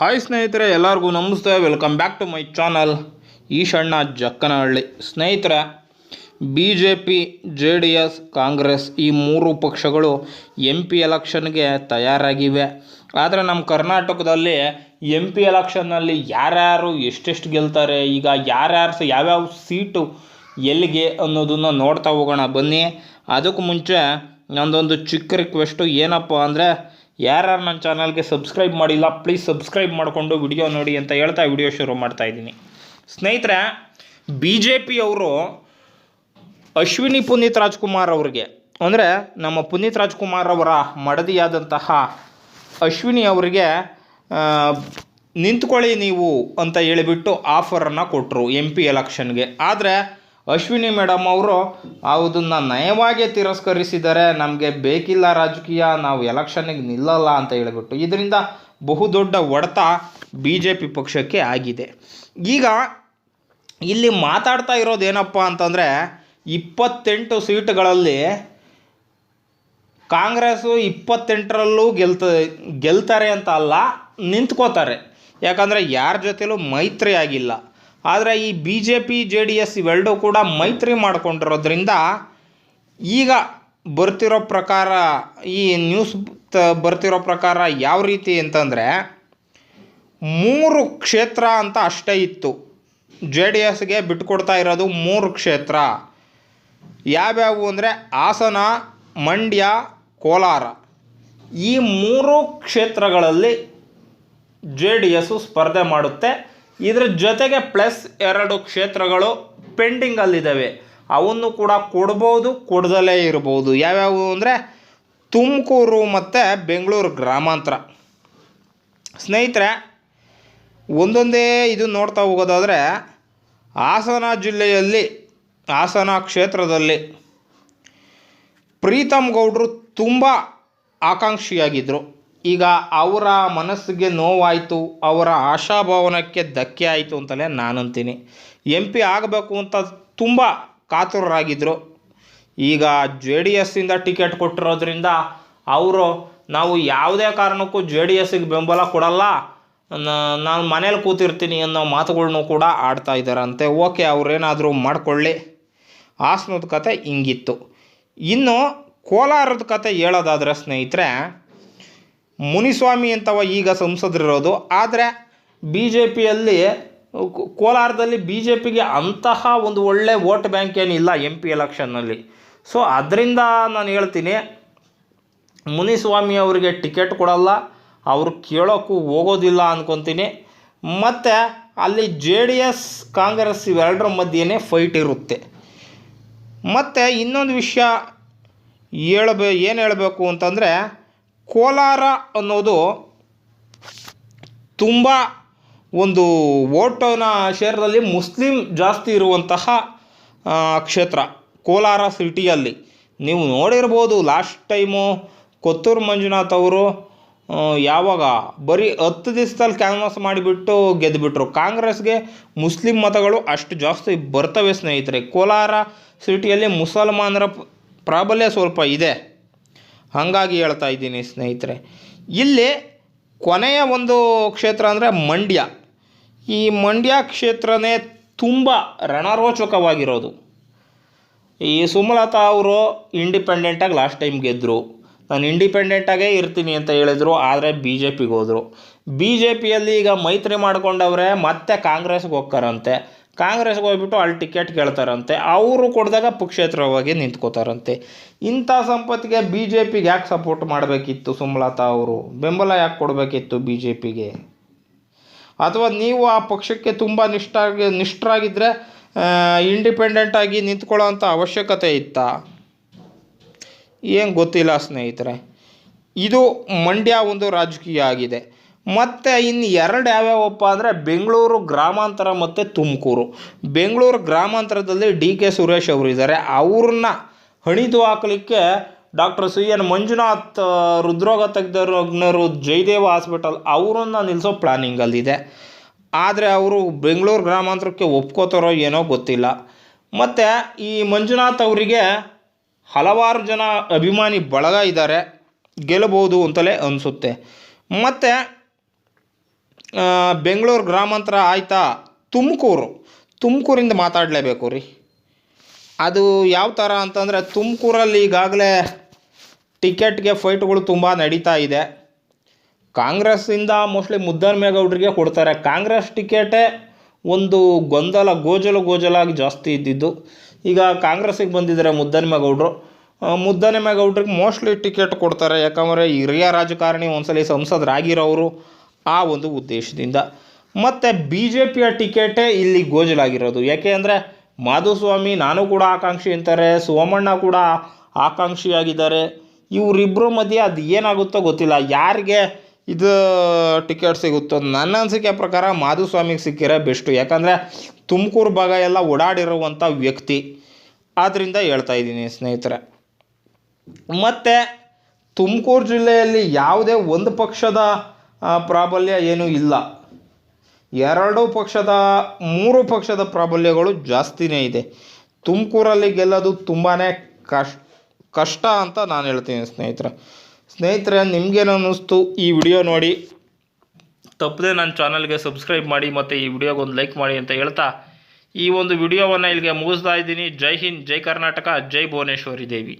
Hi ಸ್ನೇಹಿತರೆ, ಎಲ್ಲರಿಗೂ ನಮಸ್ತೆ. Welcome back to my channel Eshanna Jakkanahalli. ಸ್ನೇಹಿತರೆ B J P J D S Congress ಈ ಮೂರು ಪಕ್ಷಗಳು ಎಂ ಪಿ ಎಲೆಕ್ಷನ್ಗೆ ತಯಾರಾಗಿವೆ. ಆದರೆ ನಮ್ಮ ಕರ್ನಾಟಕದಲ್ಲಿ ಎಂ ಪಿ ಎಲೆಕ್ಷನ್ನಲ್ಲಿ ಯಾರ್ಯಾರು ಎಷ್ಟೆಷ್ಟು ಗೆಲ್ತಾರೆ, ಈಗ ಯಾರ್ಯಾರು ಯಾವ್ಯಾವ ಸೀಟು ಎಲ್ಲಿಗೆ ಅನ್ನೋದನ್ನು ನೋಡ್ತಾ ಹೋಗೋಣ ಬನ್ನಿ. ಅದಕ್ಕೂ ಮುಂಚೆ ನಂದೊಂದು ಚಿಕ್ಕ ರಿಕ್ವೆಸ್ಟು ಏನಪ್ಪ ಅಂದರೆ ಯಾರ್ಯಾರು ನನ್ನ ಚಾನಲ್ಗೆ ಸಬ್ಸ್ಕ್ರೈಬ್ ಮಾಡಿಲ್ಲ ಪ್ಲೀಸ್ ಸಬ್ಸ್ಕ್ರೈಬ್ ಮಾಡಿಕೊಂಡು ವಿಡಿಯೋ ನೋಡಿ ಅಂತ ಹೇಳ್ತಾ ವಿಡಿಯೋ ಶುರು ಮಾಡ್ತಾ ಇದ್ದೀನಿ. ಸ್ನೇಹಿತರೆ ಬಿ ಜೆ ಪಿಯವರು ಅಶ್ವಿನಿ ಪುನೀತ್ ರಾಜ್ಕುಮಾರ್ ಅವರಿಗೆ, ಅಂದರೆ ನಮ್ಮ ಪುನೀತ್ ರಾಜ್ಕುಮಾರ್ ಅವರ ಮಡದಿಯಾದಂತಹ ಅಶ್ವಿನಿ ಅವರಿಗೆ ನಿಂತ್ಕೊಳ್ಳಿ ನೀವು ಅಂತ ಹೇಳಿಬಿಟ್ಟು ಆಫರನ್ನು ಕೊಟ್ಟರು ಎಂ ಪಿ ಎಲೆಕ್ಷನ್ಗೆ ಆದರೆ ಅಶ್ವಿನಿ ಮೇಡಮ್ ಅವರು ಅದನ್ನು ನಯವಾಗಿ ತಿರಸ್ಕರಿಸಿದರೆ ನಮಗೆ ಬೇಕಿಲ್ಲ ರಾಜಕೀಯ, ನಾವು ಎಲೆಕ್ಷನ್ನಿಗೆ ನಿಲ್ಲಲ್ಲ ಅಂತ ಹೇಳಿಬಿಟ್ಟು, ಇದರಿಂದ ಬಹುದೊಡ್ಡ ಹೊಡೆತ ಬಿ ಜೆ ಪಿ ಪಕ್ಷಕ್ಕೆ ಆಗಿದೆ. ಈಗ ಇಲ್ಲಿ ಮಾತಾಡ್ತಾ ಇರೋದೇನಪ್ಪ ಅಂತಂದರೆ, ಇಪ್ಪತ್ತೆಂಟು ಸೀಟುಗಳಲ್ಲಿ ಕಾಂಗ್ರೆಸ್ಸು ಇಪ್ಪತ್ತೆಂಟರಲ್ಲೂ ಗೆಲ್ತ, ಗೆಲ್ತಾರೆ ಅಂತ ಅಲ್ಲ, ನಿಂತ್ಕೋತಾರೆ. ಯಾಕಂದರೆ ಯಾರ ಜೊತೆಲೂ ಮೈತ್ರಿ ಆಗಿಲ್ಲ. ಆದರೆ ಈ B J P J D S ಇವೆರಡೂ ಕೂಡ ಮೈತ್ರಿ ಮಾಡಿಕೊಂಡಿರೋದ್ರಿಂದ ಈಗ ಬರ್ತಿರೋ ಪ್ರಕಾರ, ಈ ನ್ಯೂಸ್ ತ- ಬರ್ತಿರೋ ಪ್ರಕಾರ ಯಾವ ರೀತಿ ಅಂತಂದರೆ ಮೂರು ಕ್ಷೇತ್ರ ಅಂತ ಅಷ್ಟೇ ಇತ್ತು. ಜೆ ಡಿ ಎಸ್ಗೆ ಬಿಟ್ಕೊಡ್ತಾ ಇರೋದು ಮೂರು ಕ್ಷೇತ್ರ. ಯಾವ್ಯಾವು ಅಂದರೆ ಹಾಸನ, ಮಂಡ್ಯ, ಕೋಲಾರ. ಈ ಮೂರು ಕ್ಷೇತ್ರಗಳಲ್ಲಿ ಜೆ ಡಿ ಎಸ್ಸು ಸ್ಪರ್ಧೆ ಮಾಡುತ್ತೆ. ಇದರ ಜೊತೆಗೆ ಪ್ಲಸ್ ಎರಡು ಕ್ಷೇತ್ರಗಳು ಪೆಂಡಿಂಗಲ್ಲಿದ್ದಾವೆ ಅವನ್ನು ಕೂಡ ಕೊಡ್ಬೋದು ಕೊಡದಲ್ಲೇ ಇರ್ಬೋದು. ಯಾವ್ಯಾವು ಅಂದರೆ ತುಮಕೂರು ಮತ್ತು ಬೆಂಗಳೂರು ಗ್ರಾಮಾಂತರ. ಸ್ನೇಹಿತರೆ, ಒಂದೊಂದೇ ಇದು ನೋಡ್ತಾ ಹೋಗೋದಾದರೆ ಹಾಸನ ಜಿಲ್ಲೆಯಲ್ಲಿ, ಹಾಸನ ಕ್ಷೇತ್ರದಲ್ಲಿ ಪ್ರೀತಮ್ ಗೌಡರು ತುಂಬ ಆಕಾಂಕ್ಷಿಯಾಗಿದ್ದರು ಈಗ ಅವರ ಮನಸ್ಸಿಗೆ ನೋವಾಯಿತು, ಅವರ ಆಶಾಭಾವನಕ್ಕೆ ಧಕ್ಕೆ ಆಯಿತು ಅಂತಲೇ ನಾನು ಅಂತೀನಿ ಎಂ ಪಿ ಆಗಬೇಕು ಅಂತ ತುಂಬ ಕಾತುರರಾಗಿದ್ದರು ಈಗ ಜೆ ಡಿ ಎಸ್ಸಿಂದ ಟಿಕೆಟ್ ಕೊಟ್ಟಿರೋದ್ರಿಂದ ಅವರು, ನಾವು ಯಾವುದೇ ಕಾರಣಕ್ಕೂ ಜೆ ಡಿ ಎಸ್ಸಿಗೆ ಬೆಂಬಲ ಕೊಡಲ್ಲ ನಾನು ಮನೇಲಿ ಕೂತಿರ್ತೀನಿ ಅನ್ನೋ ಮಾತುಗಳನ್ನೂ ಕೂಡ ಆಡ್ತಾ ಇದ್ದಾರಂತೆ. ಓಕೆ, ಅವರೇನಾದರೂ ಮಾಡಿಕೊಳ್ಳಿ. ಹಾಸನದ ಕತೆ ಹಿಂಗಿತ್ತು. ಇನ್ನು ಕೋಲಾರದ ಕತೆ ಹೇಳೋದಾದರೆ ಸ್ನೇಹಿತರೆ ಮುನಿಸ್ವಾಮಿ ಅಂತವ ಈಗ ಸಂಸದರಿರೋದು. ಆದರೆ ಬಿ ಜೆ ಪಿಯಲ್ಲಿ ಕೋಲಾರದಲ್ಲಿ ಬಿ ಜೆ ಪಿಗೆ ಅಂತಹ ಒಂದು ಒಳ್ಳೆ ವೋಟ್ ಬ್ಯಾಂಕ್ ಏನಿಲ್ಲ ಎಂ ಪಿ ಎಲೆಕ್ಷನ್ನಲ್ಲಿ. ಸೊ ಅದರಿಂದ ನಾನು ಹೇಳ್ತೀನಿ, ಮುನಿಸ್ವಾಮಿ ಅವರಿಗೆ ಟಿಕೆಟ್ ಕೊಡಲ್ಲ, ಅವರು ಕೇಳೋಕ್ಕೂ ಹೋಗೋದಿಲ್ಲ ಅಂದ್ಕೊತೀನಿ ಮತ್ತು ಅಲ್ಲಿ ಜೆ ಡಿ ಎಸ್, ಕಾಂಗ್ರೆಸ್ ಇವೆರಡರ ಮಧ್ಯೆನೇ ಫೈಟ್ ಇರುತ್ತೆ. ಮತ್ತು ಇನ್ನೊಂದು ವಿಷಯ ಹೇಳಬೇ, ಏನು ಹೇಳಬೇಕು ಅಂತಂದರೆ ಕೋಲಾರ ಅನ್ನೋದು ತುಂಬ ಒಂದು ಓಟನ ಶೇರದಲ್ಲಿ ಮುಸ್ಲಿಂ ಜಾಸ್ತಿ ಇರುವಂತಹ ಕ್ಷೇತ್ರ. ಕೋಲಾರ ಸಿಟಿಯಲ್ಲಿ. ನೀವು ನೋಡಿರ್ಬೋದು ಲಾಸ್ಟ್ ಟೈಮು ಕೊತ್ತೂರು ಮಂಜುನಾಥ್ ಅವರು ಯಾವಾಗ ಬರೀ ಹತ್ತು ದಿವಸದಲ್ಲಿ ಕ್ಯಾನ್ವಾಸ್ ಮಾಡಿಬಿಟ್ಟು ಗೆದ್ದುಬಿಟ್ರು ಕಾಂಗ್ರೆಸ್ಗೆ ಮುಸ್ಲಿಂ ಮತಗಳು ಅಷ್ಟು ಜಾಸ್ತಿ ಬರ್ತವೆ ಸ್ನೇಹಿತರೆ. ಕೋಲಾರ ಸಿಟಿಯಲ್ಲಿ ಮುಸಲ್ಮಾನರ ಪ್ರಾಬಲ್ಯ ಸ್ವಲ್ಪ ಇದೆ. ಹಾಗಾಗಿ ಹೇಳ್ತಾ ಇದ್ದೀನಿ ಸ್ನೇಹಿತರೆ. ಇಲ್ಲಿ ಕೊನೆಯ ಒಂದು ಕ್ಷೇತ್ರ ಅಂದರೆ ಮಂಡ್ಯ. ಈ ಮಂಡ್ಯ ಕ್ಷೇತ್ರನೇ ತುಂಬ ರಣರೋಚಕವಾಗಿರೋದು. ಈ ಸುಮಲತಾ ಅವರು ಇಂಡಿಪೆಂಡೆಂಟಾಗಿ ಲಾಸ್ಟ್ ಟೈಮ್ ಗೆದ್ದರು ನಾನು ಇಂಡಿಪೆಂಡೆಂಟಾಗೇ ಇರ್ತೀನಿ ಅಂತ ಹೇಳಿದರು, ಆದರೆ ಬಿ ಜೆ ಪಿಗೆ ಹೋದರು. ಬಿ ಜೆ ಪಿಯಲ್ಲಿ ಈಗ ಮೈತ್ರಿ ಮಾಡ್ಕೊಂಡವ್ರೆ ಮತ್ತೆ ಕಾಂಗ್ರೆಸ್ಗೆ ಹೋಗ್ತಾರಂತೆ. ಕಾಂಗ್ರೆಸ್ಗೆ ಹೋಗ್ಬಿಟ್ಟು ಅಲ್ಲಿ ಟಿಕೆಟ್ ಕೇಳ್ತಾರಂತೆ, ಅವರು ಕೊಡಿದಾಗ ಪಕ್ಷೇತ್ರವಾಗಿ ನಿಂತ್ಕೋತಾರಂತೆ. ಇಂಥ ಸಂಪತ್ತಿಗೆ ಬಿ ಜೆ ಪಿಗೆ ಯಾಕೆ ಸಪೋರ್ಟ್ ಮಾಡಬೇಕಿತ್ತು ಸುಮಲತಾ ಅವರು? ಬೆಂಬಲ ಯಾಕೆ ಕೊಡಬೇಕಿತ್ತು ಬಿ ಜೆ ಪಿಗೆ ಅಥವಾ ನೀವು ಆ ಪಕ್ಷಕ್ಕೆ ತುಂಬ ನಿಷ್ಠಾಗಿ ನಿಷ್ಠರಾಗಿದ್ದರೆ ಇಂಡಿಪೆಂಡೆಂಟಾಗಿ ನಿಂತ್ಕೊಳ್ಳೋ ಅಂಥ ಅವಶ್ಯಕತೆ ಇತ್ತಾ? ಏನು ಗೊತ್ತಿಲ್ಲ ಸ್ನೇಹಿತರೆ. ಇದು ಮಂಡ್ಯ ಒಂದು ರಾಜಕೀಯ ಆಗಿದೆ. ಮತ್ತು ಇನ್ನು ಎರಡು ಯಾವ್ಯಾವಪ್ಪ ಅಂದರೆ ಬೆಂಗಳೂರು ಗ್ರಾಮಾಂತರ ಮತ್ತು ತುಮಕೂರು. ಬೆಂಗಳೂರು ಗ್ರಾಮಾಂತರದಲ್ಲಿ ಡಿ ಕೆ ಸುರೇಶ್ ಅವರು ಇದ್ದಾರೆ ಅವ್ರನ್ನ ಹಣಿದು ಹಾಕಲಿಕ್ಕೆ ಡಾಕ್ಟರ್ ಸಿ ಎನ್ ಮಂಜುನಾಥ್ ಹೃದ್ರೋಗ ತಜ್ಞರು ಜಯದೇವ ಹಾಸ್ಪಿಟಲ್ ಅವರನ್ನು ನಿಲ್ಲಿಸೋ ಪ್ಲ್ಯಾನಿಂಗಲ್ಲಿದೆ ಆದರೆ ಅವರು ಬೆಂಗಳೂರು ಗ್ರಾಮಾಂತರಕ್ಕೆ ಒಪ್ಕೋತಾರೋ ಏನೋ ಗೊತ್ತಿಲ್ಲ. ಮತ್ತು ಈ ಮಂಜುನಾಥ್ ಅವರಿಗೆ ಹಲವಾರು ಜನ ಅಭಿಮಾನಿ ಬಳಗ ಇದ್ದಾರೆ. ಗೆಲ್ಲಬಹುದು ಅಂತಲೇ ಅನಿಸುತ್ತೆ. ಮತ್ತು ಬೆಂಗಳೂರು ಗ್ರಾಮಾಂತರ ಆಯ್ತಾ? ತುಮಕೂರು. ತುಮಕೂರಿಂದ ಮಾತಾಡಲೇಬೇಕು ರೀ. ಅದು ಯಾವ ಥರ ಅಂತಂದರೆ ತುಮಕೂರಲ್ಲಿ ಈಗಾಗಲೇ ಟಿಕೆಟ್ಗೆ ಫೈಟ್ಗಳು ತುಂಬ ನಡೀತಾ ಇದೆ. ಕಾಂಗ್ರೆಸ್ಸಿಂದ ಮೋಸ್ಟ್ಲಿ ಮುದ್ದನಮೇಗೌಡರಿಗೆ ಕೊಡ್ತಾರೆ. ಕಾಂಗ್ರೆಸ್ ಟಿಕೆಟೇ ಒಂದು ಗೊಂದಲ, ಗೋಜಲು ಗೋಜಲಾಗಿ ಜಾಸ್ತಿ ಇದ್ದಿದ್ದು. ಈಗ ಕಾಂಗ್ರೆಸ್ಸಿಗೆ ಬಂದಿದ್ದಾರೆ ಮುದ್ದನ್ಮೇಗೌಡರು ಮುದ್ದನ್ಮೇಗೌಡ್ರಿಗೆ ಮೋಸ್ಟ್ಲಿ ಟಿಕೆಟ್ ಕೊಡ್ತಾರೆ. ಯಾಕಂದರೆ ಹಿರಿಯ ರಾಜಕಾರಣಿ ಒಂದ್ಸಲ ಸಂಸದರಾಗಿರೋರು. ಆ ಒಂದು ಉದ್ದೇಶದಿಂದ. ಮತ್ತು ಬಿ ಜೆ ಪಿಯ ಟಿಕೆಟೇ ಇಲ್ಲಿ ಗೋಜಲಾಗಿರೋದು. ಯಾಕೆ ಅಂದರೆ ಮಾಧುಸ್ವಾಮಿ, ನಾನು ಕೂಡ ಆಕಾಂಕ್ಷಿ ಅಂತಾರೆ, ಸೋಮಣ್ಣ ಕೂಡ ಆಕಾಂಕ್ಷಿಯಾಗಿದ್ದಾರೆ. ಇವರಿಬ್ಬರ ಮಧ್ಯೆ ಅದು ಏನಾಗುತ್ತೋ ಗೊತ್ತಿಲ್ಲ. ಯಾರಿಗೆ ಇದು ಟಿಕೆಟ್ ಸಿಗುತ್ತೋ ನನ್ನ ಅನಿಸಿಕೆ ಪ್ರಕಾರ ಮಾಧುಸ್ವಾಮಿಗೆ ಸಿಕ್ಕಿರೋ ಬೆಸ್ಟು. ಯಾಕಂದರೆ ತುಮಕೂರು ಭಾಗ ಎಲ್ಲ ಓಡಾಡಿರುವಂಥ ವ್ಯಕ್ತಿ. ಆದ್ದರಿಂದ ಹೇಳ್ತಾ ಇದ್ದೀನಿ ಸ್ನೇಹಿತರೆ. ಮತ್ತು ತುಮಕೂರು ಜಿಲ್ಲೆಯಲ್ಲಿ ಯಾವುದೇ ಒಂದು ಪಕ್ಷದ ಪ್ರಾಬಲ್ಯ ಏನೂ ಇಲ್ಲ. ಎರಡು ಪಕ್ಷದ, ಮೂರು ಪಕ್ಷದ ಪ್ರಾಬಲ್ಯಗಳು ಜಾಸ್ತಿನೇ ಇದೆ. ತುಮಕೂರಲ್ಲಿ ಗೆಲ್ಲೋದು ತುಂಬಾ ಕಷ್, ಕಷ್ಟ ಅಂತ ನಾನು ಹೇಳ್ತೀನಿ ಸ್ನೇಹಿತರೆ. ಸ್ನೇಹಿತರೆ, ನಿಮಗೇನು ಅನ್ನಿಸ್ತು ಈ ವಿಡಿಯೋ ನೋಡಿ? ತಪ್ಪದೆ ನನ್ನ ಚಾನಲ್ಗೆ ಸಬ್ಸ್ಕ್ರೈಬ್ ಮಾಡಿ ಮತ್ತು ಈ ವಿಡಿಯೋಗೊಂದು ಲೈಕ್ ಮಾಡಿ ಅಂತ ಹೇಳ್ತಾ, ಈ ಒಂದು ವಿಡಿಯೋವನ್ನು ಇಲ್ಲಿಗೆ ಮುಗಿಸ್ತಾ ಇದ್ದೀನಿ. ಜೈ ಹಿಂದ್, ಜೈ ಕರ್ನಾಟಕ, ಜೈ ಭುವನೇಶ್ವರಿ ದೇವಿ.